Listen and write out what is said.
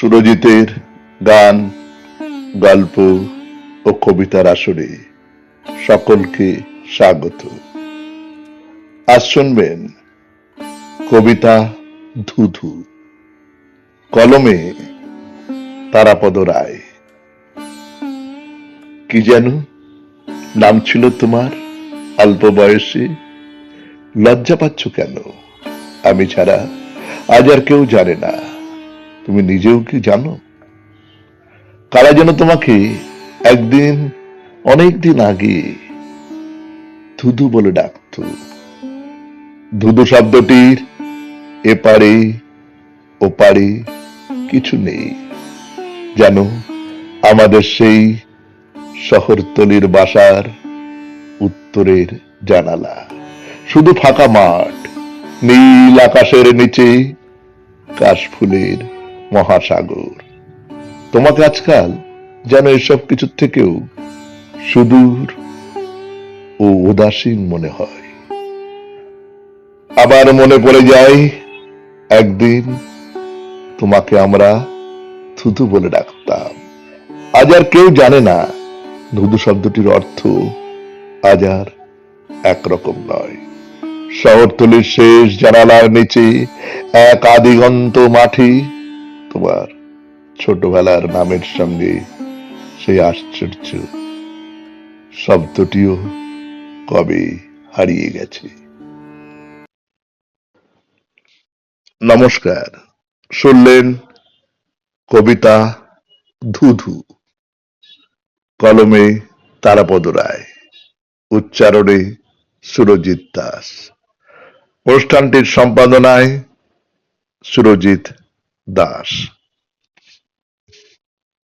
সুরজিতের গান, গল্প ও কবিতার আসরে সকলকে স্বাগত। আজ শুনবেন কবিতা ধুধু, কলমে তারাপদ রায়। কি যেন নাম ছিল তোমার, অল্প বয়সে। লজ্জা পাচ্ছ কেন? আমি ছাড়া আজ আর কেউ জানে না। তুমি নিজেও কি জানো? কারা যেন তোমাকে একদিন অনেক দিন আগে ধুধু বলে ডাকত। ধুধু শব্দটির এপারে, ওপারে কিছু নেই। যেন আমাদের সেই শহরতলির বাসার উত্তরের জানালা। শুধু ফাঁকা মাঠ, নীল আকাশের নিচে কাশফুলের মহাসাগর। তোমাকে আজকাল যেন এসব কিছুর থেকেও সুদূর ও উদাসীন মনে হয়। আবার মনে পড়ে যায়, একদিন তোমাকে আমরা থুতু বলে ডাকতাম। আজ আর কেউ জানে না, ধুধু শব্দটির অর্থ আজ আর একরকম নয়। শহরতলির শেষ জানালার নিচে এক আদিগন্ত মাঠে তোমার ছোটবেলার নামের সঙ্গে সেই আশ্চর্য শব্দটিও কবে হারিয়ে গেছে। নমস্কার, শুনলেন কবিতা ধুধু, কলমে তারাপদ রায়, উচ্চারণে সুরজিৎ দাস। অনুষ্ঠানটির সম্পাদনায় সুরজিৎ দাস